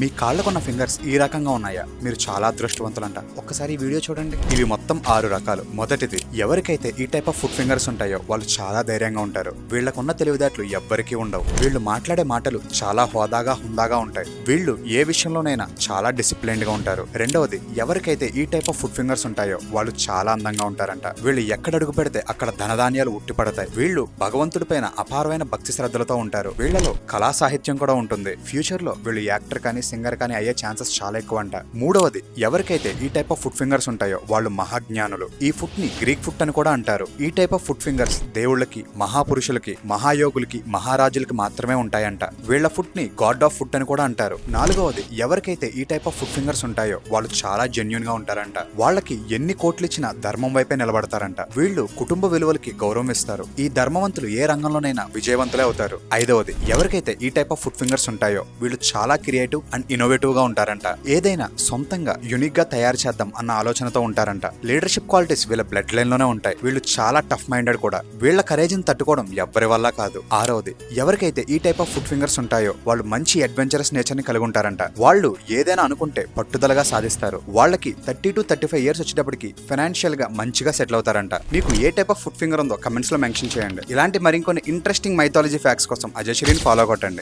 మీ కాళ్ళకున్న fingers ఈ రకంగా ఉన్నాయా? మీరు చాలా అదృష్టవంతులంట. ఒక్కసారి ఈ వీడియో చూడండి. ఇవి మొత్తం ఆరు రకాలు. మొదటిది ఎవరికైతే ఈ టైప్ ఆఫ్ ఫుడ్ ఫింగర్స్ ఉంటాయో వాళ్ళు చాలా ధైర్యంగా ఉంటారు. వీళ్ళకున్న తెలివితేటలు ఎవ్వరికీ ఉండవు. వీళ్ళు మాట్లాడే మాటలు చాలా హోదాగా హుందాగా ఉంటాయి. వీళ్ళు ఏ విషయంలోనైనా చాలా డిసిప్లైన్డ్గా ఉంటారు. రెండవది ఎవరికైతే ఈ టైప్ ఆఫ్ ఫుడ్ ఫింగర్స్ ఉంటాయో వాళ్ళు చాలా అందంగా ఉంటారంట. వీళ్ళు ఎక్కడ అడుగు పెడితే అక్కడ ధనధాన్యాలు ఉట్టిపడతాయి వీళ్ళు భగవంతుడి పైన అపారమైన భక్తి శ్రద్ధలతో ఉంటారు. వీళ్ళలో కళా సాహిత్యం కూడా ఉంటుంది. ఫ్యూచర్లో వీళ్ళు యాక్టర్ కానీ సింగర్ కానీ అయ్యే ఛాన్సెస్ చాలా ఎక్కువ అంట మూడవది ఎవరికైతే ఈ టైప్ ఆఫ్ ఫుడ్ ఫింగర్స్ ఉంటాయో వాళ్ళు మహాజ్ఞానులు. ఈ ఫుడ్ని గ్రీక్ ఫుడ్ అని కూడా అంటారు. ఈ టైప్ ఆఫ్ ఫుడ్ ఫింగర్స్ దేవుళ్ళకి మహాపురుషులకి మహాయోగులకి మహారాజులకి మాత్రమే ఉంటాయంట. వీళ్ళ ఫుడ్ని గాడ్ ఆఫ్ ఫుడ్ అని కూడా అంటారు. నాలుగవది ఎవరికైతే ఈ టైప్ ఆఫ్ ఫుడ్ ఫింగర్స్ ఉంటాయో వాళ్ళు చాలా జెన్యున్గా ఉంటారంట. వాళ్ళకి ఎన్ని కోట్లు ఇచ్చినా ధర్మం వైపే నిలబడతారంట. వీళ్ళు కుటుంబ విలువలకి గౌరవం ఇస్తారు. ఈ ధర్మవంతులు ఏ రంగంలోనైనా విజయవంతులే అవుతారు. ఐదవది ఎవరికైతే ఈ టైప్ ఆఫ్ ఫుడ్ ఫింగర్స్ ఉంటాయో వీళ్ళు చాలా క్రియేటివ్ అండ్ ఇన్నోవేటివ్గా ఉంటారంట. ఏదైనా సొంతంగా యునిక్గా తయారు చేద్దాం అన్న ఆలోచనతో ఉంటారంట. లీడర్షిప్ క్వాలిటీస్ వీళ్ళ బ్లడ్ లైన్లోనే ఉంటాయి. వీళ్ళు చాలా టఫ్ మైండెడ్ కూడా. వీళ్ళ కరేజ్ని తట్టుకోవడం ఎవ్వరి వల్ల కాదు. ఆరవది ఎవరికైతే ఈ టైప్ ఆఫ్ ఫుడ్ ఫింగర్స్ ఉంటాయో వాళ్ళు మంచి అడ్వెంచరస్ నేచర్ని కలిగి ఉంటారంట. వాళ్ళు ఏదైనా అనుకుంటే పట్టుదలగా సాధిస్తారు. వాళ్ళకి thirty to thirty five years వచ్చేటప్పటికి ఫైనాన్షియల్గా మంచిగా సెటిల్ అవుతారంట. మీకు ఏ టైప్ ఆఫ్ ఫుడ్ ఫింగర్ ఉందో కమెంట్స్లో మెన్షన్ చేయండి. ఇలాంటి మరికొన్ని ఇంట్రెస్టింగ్ మైథాలజీ ఫ్యాక్ట్స్ కోసం అజయ్ ఫాలో కొట్టండి.